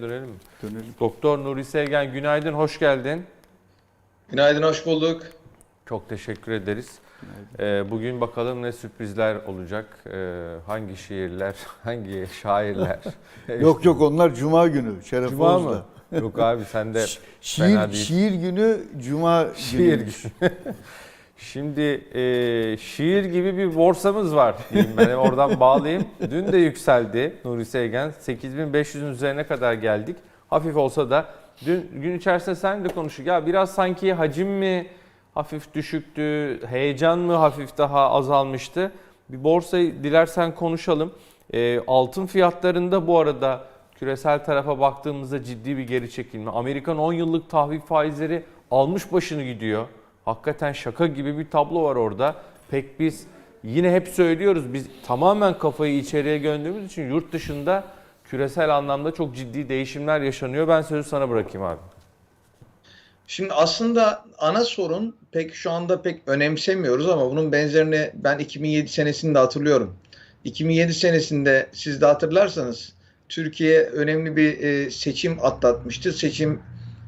Dönelim mi? Dönelim. Doktor Nuri Sevgen günaydın, hoş geldin. Günaydın, hoş bulduk. Çok teşekkür ederiz. Ee, bugün bakalım ne sürprizler olacak, Ee, hangi şiirler, hangi şairler. Yok yok onlar Cuma günü. Şeref Cuma Oğuz'da. mı? Yok abi sen de Şiir, Fena değil. şiir günü Cuma şiir günüymüş. Şimdi e, şiir gibi bir borsamız var diyeyim ben oradan bağlayayım. Dün de yükseldi Nuri Sevgen. 8500'ün üzerine kadar geldik. Hafif olsa da dün gün içerisinde sen de konuştuk. Ya biraz sanki hacim mi hafif düşüktü, heyecan mı hafif daha azalmıştı? Bir borsayı dilersen konuşalım. E, altın fiyatlarında bu arada küresel tarafa baktığımızda ciddi bir geri çekilme. Amerikan 10 yıllık tahvil faizleri almış başını gidiyor. Hakikaten şaka gibi bir tablo var orada. Pek biz yine hep söylüyoruz biz tamamen kafayı içeriye göndüğümüz için yurt dışında küresel anlamda çok ciddi değişimler yaşanıyor. Ben sözü sana bırakayım abi. Şimdi aslında ana sorun pek şu anda pek önemsemiyoruz ama bunun benzerini ben 2007 senesinde hatırlıyorum. 2007 senesinde siz de hatırlarsanız Türkiye önemli bir e, seçim atlatmıştı. Seçim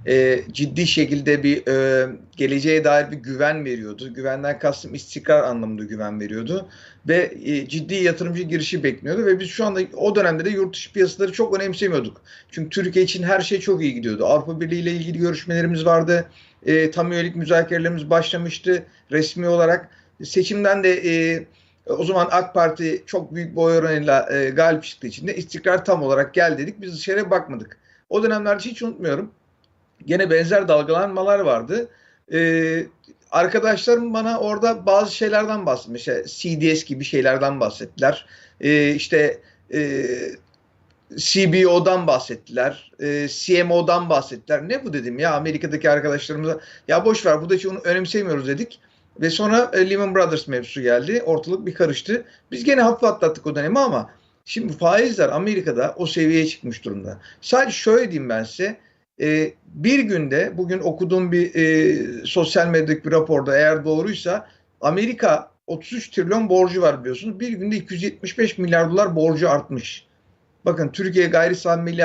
e, ciddi şekilde bir e, geleceğe dair bir güven veriyordu. Güvenden kastım istikrar anlamında güven veriyordu. Ve e, ciddi yatırımcı girişi bekliyordu ve biz şu anda o dönemde de yurt dışı piyasaları çok önemsemiyorduk. Çünkü Türkiye için her şey çok iyi gidiyordu. Avrupa Birliği ile ilgili görüşmelerimiz vardı. E, tam üyelik müzakerelerimiz başlamıştı resmi olarak. Seçimden de e, o zaman AK Parti çok büyük bir oy oranıyla e, galip çıktığı için de istikrar tam olarak gel dedik. Biz dışarıya bakmadık. O dönemlerde hiç unutmuyorum. Gene benzer dalgalanmalar vardı. Ee, arkadaşlarım bana orada bazı şeylerden bahsetmiş. CDS gibi şeylerden bahsettiler. Ee, işte e, CBO'dan bahsettiler. E, CMO'dan bahsettiler. Ne bu dedim ya Amerika'daki arkadaşlarımıza. Ya boş ver burada hiç onu önemsemiyoruz dedik. Ve sonra e, Lehman Brothers mevzusu geldi. Ortalık bir karıştı. Biz gene hafif atlattık o dönemi ama şimdi faizler Amerika'da o seviyeye çıkmış durumda. Sadece şöyle diyeyim ben size. E, bir günde bugün okuduğum bir e, sosyal medyadaki bir raporda eğer doğruysa Amerika 33 trilyon borcu var biliyorsunuz. Bir günde 275 milyar dolar borcu artmış. Bakın Türkiye gayri sahi milli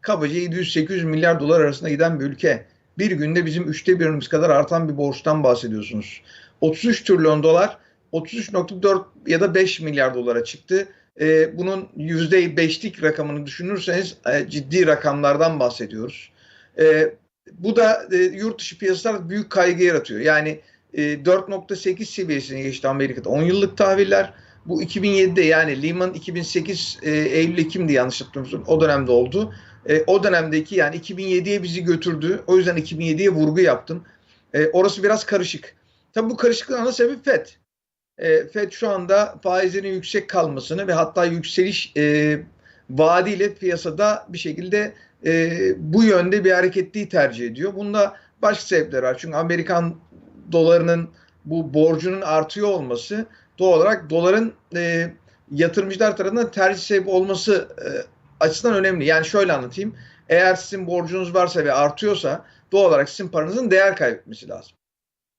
kabaca 700-800 milyar dolar arasında giden bir ülke. Bir günde bizim üçte birimiz kadar artan bir borçtan bahsediyorsunuz. 33 trilyon dolar 33.4 ya da 5 milyar dolara çıktı. Ee, bunun %5'lik rakamını düşünürseniz e, ciddi rakamlardan bahsediyoruz. Ee, bu da e, yurt dışı piyasalar büyük kaygı yaratıyor. Yani e, 4.8 seviyesine geçti Amerika'da 10 yıllık tahviller. Bu 2007'de yani Lehman 2008 e, Eylül-Ekim'di yanlış hatırlamıyorsam o dönemde oldu. E, o dönemdeki yani 2007'ye bizi götürdü. O yüzden 2007'ye vurgu yaptım. E, orası biraz karışık. Tabii bu karışıklığın ana sebebi FED. E, FED şu anda faizlerin yüksek kalmasını ve hatta yükseliş e, vaadiyle piyasada bir şekilde e, bu yönde bir hareketliği tercih ediyor. Bunda başka sebepler var. Çünkü Amerikan dolarının bu borcunun artıyor olması doğal olarak doların e, yatırımcılar tarafından tercih sebebi olması e, açısından önemli. Yani şöyle anlatayım. Eğer sizin borcunuz varsa ve artıyorsa doğal olarak sizin paranızın değer kaybetmesi lazım.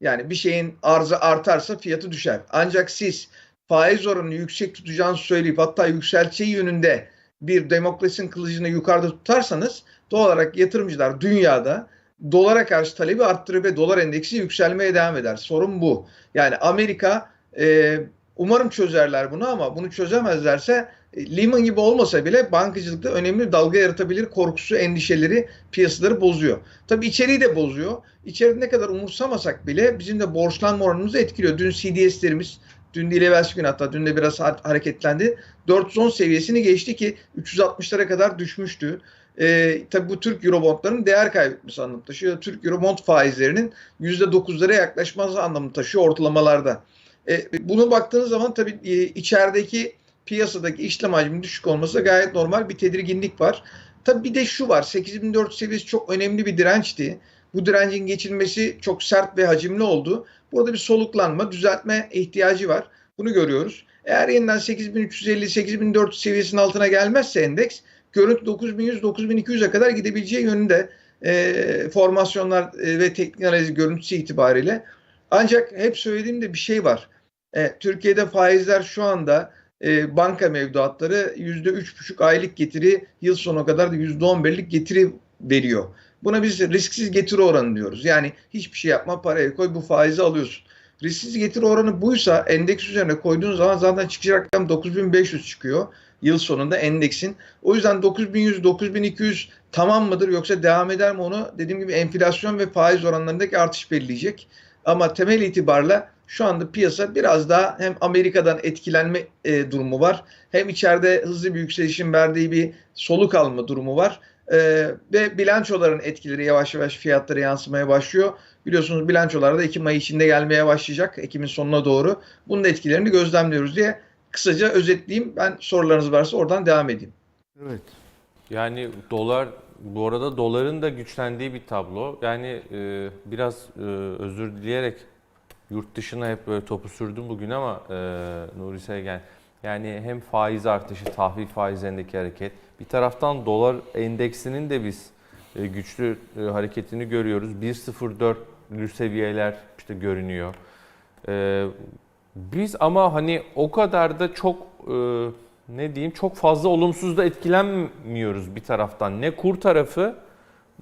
Yani bir şeyin arzı artarsa fiyatı düşer. Ancak siz faiz oranını yüksek tutacağınızı söyleyip hatta yükselteceği yönünde bir demokrasinin kılıcını yukarıda tutarsanız doğal olarak yatırımcılar dünyada dolara karşı talebi arttırır ve dolar endeksi yükselmeye devam eder. Sorun bu. Yani Amerika e, umarım çözerler bunu ama bunu çözemezlerse Lehman gibi olmasa bile bankacılıkta önemli dalga yaratabilir korkusu, endişeleri piyasaları bozuyor. Tabii içeriği de bozuyor. İçeride ne kadar umursamasak bile bizim de borçlanma oranımızı etkiliyor. Dün CDS'lerimiz Dün değil evvelsi gün hatta dün de biraz hareketlendi. 410 seviyesini geçti ki 360'lara kadar düşmüştü. Ee, tabii bu Türk Eurobondların değer kaybetmesi anlamı taşıyor. Türk Eurobond faizlerinin %9'lara yaklaşması anlamı taşıyor ortalamalarda. Ee, bunu baktığınız zaman tabii e, içerideki piyasadaki işlem hacminin düşük olması gayet normal bir tedirginlik var. Tabii bir de şu var 8400 seviyesi çok önemli bir dirençti. Bu direncin geçilmesi çok sert ve hacimli oldu. Burada bir soluklanma, düzeltme ihtiyacı var. Bunu görüyoruz. Eğer yeniden 8350-8400 seviyesinin altına gelmezse endeks görüntü 9100-9200'e kadar gidebileceği yönünde e, formasyonlar e, ve teknik analiz görüntüsü itibariyle. Ancak hep söylediğimde bir şey var. E, Türkiye'de faizler şu anda e, banka mevduatları %3,5 aylık getiri yıl sonuna kadar da %11'lik getiri veriyor. Buna biz risksiz getiri oranı diyoruz. Yani hiçbir şey yapma paraya koy bu faizi alıyorsun. Risksiz getiri oranı buysa endeks üzerine koyduğun zaman zaten çıkacak rakam 9500 çıkıyor yıl sonunda endeksin. O yüzden 9100 9200 tamam mıdır yoksa devam eder mi onu dediğim gibi enflasyon ve faiz oranlarındaki artış belirleyecek. Ama temel itibarla şu anda piyasa biraz daha hem Amerika'dan etkilenme e, durumu var hem içeride hızlı bir yükselişin verdiği bir soluk alma durumu var. E, ve bilançoların etkileri yavaş yavaş fiyatlara yansımaya başlıyor. Biliyorsunuz bilançolar da Ekim ayı içinde gelmeye başlayacak. Ekim'in sonuna doğru. Bunun da etkilerini gözlemliyoruz diye kısaca özetleyeyim. Ben sorularınız varsa oradan devam edeyim. Evet. Yani dolar bu arada doların da güçlendiği bir tablo. Yani e, biraz e, özür dileyerek yurt dışına hep böyle topu sürdüm bugün ama e, Nuri Sevgen yani hem faiz artışı, tahvil faizlerindeki hareket bir taraftan dolar endeksinin de biz e, güçlü e, hareketini görüyoruz. 1.04'lü seviyeler işte görünüyor. E, biz ama hani o kadar da çok e, ne diyeyim çok fazla olumsuz da etkilenmiyoruz bir taraftan. Ne kur tarafı,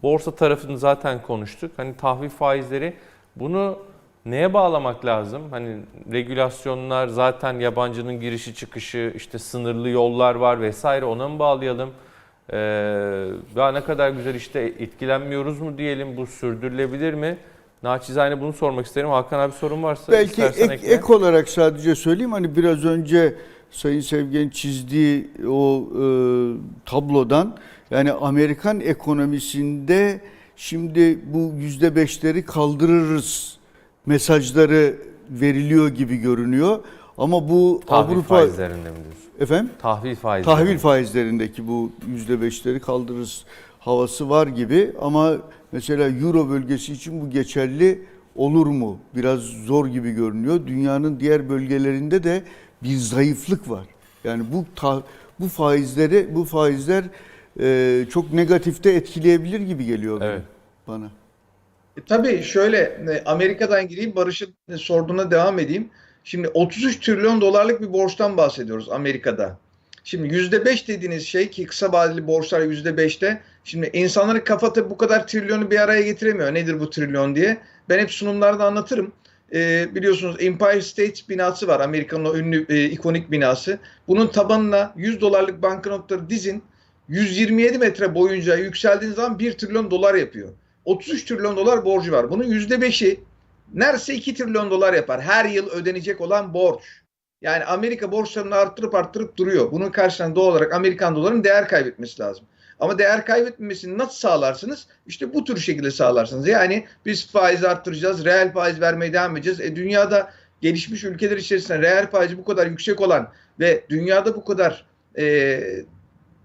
borsa tarafını zaten konuştuk. Hani tahvil faizleri bunu neye bağlamak lazım? Hani regülasyonlar zaten yabancının girişi çıkışı, işte sınırlı yollar var vesaire ona mı bağlayalım? Ee, ya ne kadar güzel işte etkilenmiyoruz mu diyelim bu sürdürülebilir mi? Naçizane bunu sormak isterim. Hakan abi sorun varsa Belki ek, ekle. ek olarak sadece söyleyeyim hani biraz önce Sayın Sevgen çizdiği o e, tablodan yani Amerikan ekonomisinde şimdi bu yüzde beşleri kaldırırız mesajları veriliyor gibi görünüyor. Ama bu Tahvil Avrupa faizlerinde mi diyorsun? efendim Tahvil faizleri. tahvil faizlerindeki bu yüzde beşleri kaldırırız havası var gibi ama mesela Euro bölgesi için bu geçerli olur mu? Biraz zor gibi görünüyor. Dünyanın diğer bölgelerinde de bir zayıflık var. Yani bu ta- bu faizleri bu faizler e, çok negatifte etkileyebilir gibi geliyor Evet. bana. E, tabii şöyle e, Amerika'dan gireyim Barış'ın e, sorduğuna devam edeyim. Şimdi 33 trilyon dolarlık bir borçtan bahsediyoruz Amerika'da. Şimdi %5 dediğiniz şey ki kısa vadeli borçlar %5'te. Şimdi insanların kafası bu kadar trilyonu bir araya getiremiyor. Nedir bu trilyon diye. Ben hep sunumlarda anlatırım. E, biliyorsunuz Empire State binası var. Amerika'nın o ünlü e, ikonik binası. Bunun tabanına 100 dolarlık banknotları dizin. 127 metre boyunca yükseldiğiniz zaman 1 trilyon dolar yapıyor. 33 trilyon dolar borcu var. Bunun %5'i neredeyse 2 trilyon dolar yapar. Her yıl ödenecek olan borç. Yani Amerika borçlarını arttırıp arttırıp duruyor. Bunun karşılığında doğal olarak Amerikan dolarının değer kaybetmesi lazım. Ama değer kaybetmemesini nasıl sağlarsınız? İşte bu tür şekilde sağlarsınız. Yani biz faiz arttıracağız, reel faiz vermeye devam edeceğiz. E dünyada gelişmiş ülkeler içerisinde reel faizi bu kadar yüksek olan ve dünyada bu kadar e,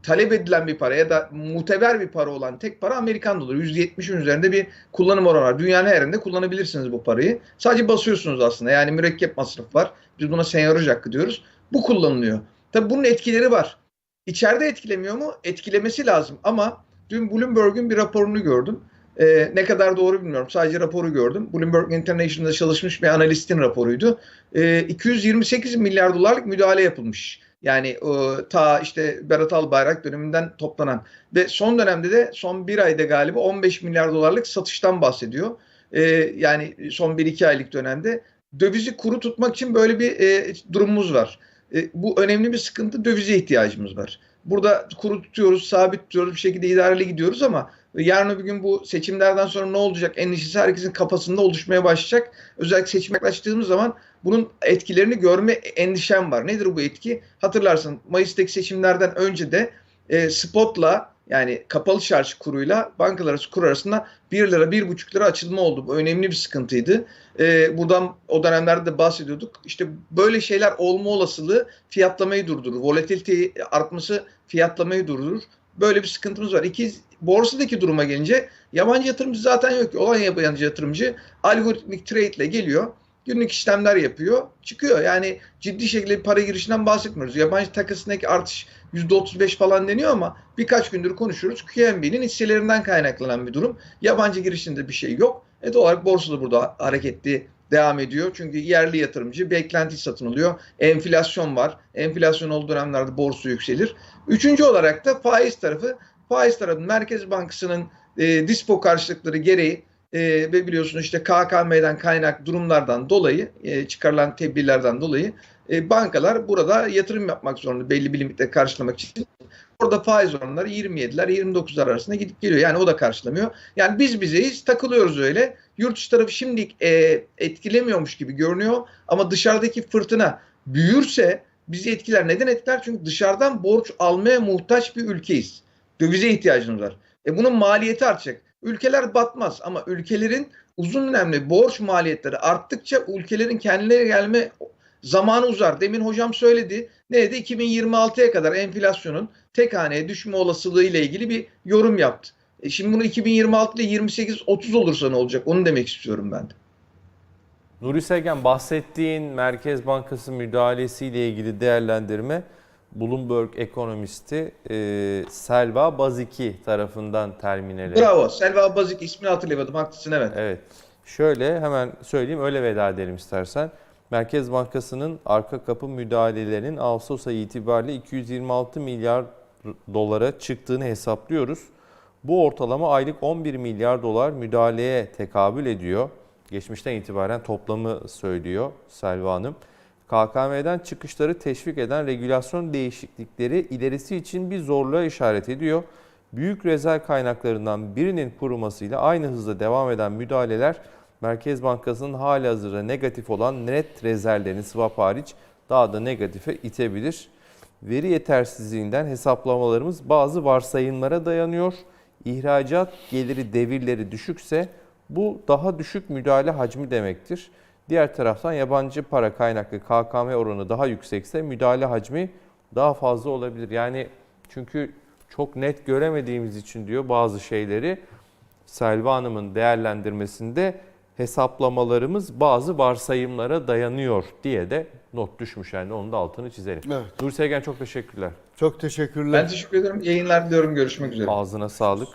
talep edilen bir para ya da muteber bir para olan tek para Amerikan doları. %70'in üzerinde bir kullanım oranı var. Dünyanın her yerinde kullanabilirsiniz bu parayı. Sadece basıyorsunuz aslında. Yani mürekkep masrafı var. Biz buna senyöraj hakkı diyoruz. Bu kullanılıyor. Tabii bunun etkileri var. İçeride etkilemiyor mu? Etkilemesi lazım. Ama dün Bloomberg'un bir raporunu gördüm. Ee, ne kadar doğru bilmiyorum. Sadece raporu gördüm. Bloomberg International'da çalışmış bir analistin raporuydu. Ee, 228 milyar dolarlık müdahale yapılmış. Yani e, ta işte Berat Albayrak döneminden toplanan ve son dönemde de son bir ayda galiba 15 milyar dolarlık satıştan bahsediyor. E, yani son 1-2 aylık dönemde dövizi kuru tutmak için böyle bir e, durumumuz var. E, bu önemli bir sıkıntı dövize ihtiyacımız var. Burada kuru tutuyoruz, sabit tutuyoruz, bir şekilde idareli gidiyoruz ama yarın öbür gün bu seçimlerden sonra ne olacak endişesi herkesin kafasında oluşmaya başlayacak. Özellikle seçime yaklaştığımız zaman bunun etkilerini görme endişem var. Nedir bu etki? Hatırlarsın Mayıs'taki seçimlerden önce de e, spotla yani kapalı çarşı kuruyla bankalar arası kur arasında 1 lira 1,5 lira açılma oldu. Bu önemli bir sıkıntıydı. E, buradan o dönemlerde de bahsediyorduk. İşte böyle şeyler olma olasılığı fiyatlamayı durdurur. Volatilite artması fiyatlamayı durdurur. Böyle bir sıkıntımız var. İki, borsadaki duruma gelince yabancı yatırımcı zaten yok. Olan yabancı yatırımcı algoritmik trade ile geliyor günlük işlemler yapıyor. Çıkıyor. Yani ciddi şekilde bir para girişinden bahsetmiyoruz. Yabancı takasındaki artış %35 falan deniyor ama birkaç gündür konuşuyoruz. QNB'nin hisselerinden kaynaklanan bir durum. Yabancı girişinde bir şey yok. E doğal olarak borsada burada hareketli devam ediyor. Çünkü yerli yatırımcı beklenti satın alıyor. Enflasyon var. Enflasyon olduğu dönemlerde borsa yükselir. Üçüncü olarak da faiz tarafı. Faiz tarafı Merkez Bankası'nın e, dispo karşılıkları gereği e, ve biliyorsunuz işte KKM'den kaynak durumlardan dolayı e, çıkarılan tedbirlerden dolayı e, bankalar burada yatırım yapmak zorunda belli bir limitle karşılamak için. Orada faiz oranları 27'ler 29'lar arasında gidip geliyor. Yani o da karşılamıyor. Yani biz bizeyiz takılıyoruz öyle. Yurt dışı tarafı şimdi e, etkilemiyormuş gibi görünüyor ama dışarıdaki fırtına büyürse bizi etkiler. Neden etkiler? Çünkü dışarıdan borç almaya muhtaç bir ülkeyiz. Dövize ihtiyacımız var. E bunun maliyeti artacak. Ülkeler batmaz ama ülkelerin uzun dönemli borç maliyetleri arttıkça ülkelerin kendilerine gelme zamanı uzar. Demin hocam söyledi. Ne dedi? 2026'ya kadar enflasyonun tek haneye düşme olasılığı ile ilgili bir yorum yaptı. E şimdi bunu 2026 ile 28-30 olursa ne olacak? Onu demek istiyorum ben de. Nuri Sevgen bahsettiğin Merkez Bankası müdahalesiyle ilgili değerlendirme Bloomberg ekonomisti e, Selva Baziki tarafından terminale. Bravo. Selva Bazik ismini hatırlayamadım. Haklısın evet. Evet. Şöyle hemen söyleyeyim öyle veda edelim istersen. Merkez Bankası'nın arka kapı müdahalelerinin Ağustos ayı itibariyle 226 milyar dolara çıktığını hesaplıyoruz. Bu ortalama aylık 11 milyar dolar müdahaleye tekabül ediyor. Geçmişten itibaren toplamı söylüyor Selva Hanım. KKM'den çıkışları teşvik eden regülasyon değişiklikleri ilerisi için bir zorluğa işaret ediyor. Büyük rezerv kaynaklarından birinin kurumasıyla aynı hızla devam eden müdahaleler Merkez Bankası'nın hali hazırda negatif olan net rezervlerini swap hariç daha da negatife itebilir. Veri yetersizliğinden hesaplamalarımız bazı varsayımlara dayanıyor. İhracat geliri devirleri düşükse bu daha düşük müdahale hacmi demektir. Diğer taraftan yabancı para kaynaklı KKM oranı daha yüksekse müdahale hacmi daha fazla olabilir. Yani çünkü çok net göremediğimiz için diyor bazı şeyleri Selva Hanım'ın değerlendirmesinde hesaplamalarımız bazı varsayımlara dayanıyor diye de not düşmüş. Yani onun da altını çizelim. Evet. Nuri Sevgen çok teşekkürler. Çok teşekkürler. Ben teşekkür ederim. Yayınlar diliyorum. Görüşmek üzere. Ağzına sağlık.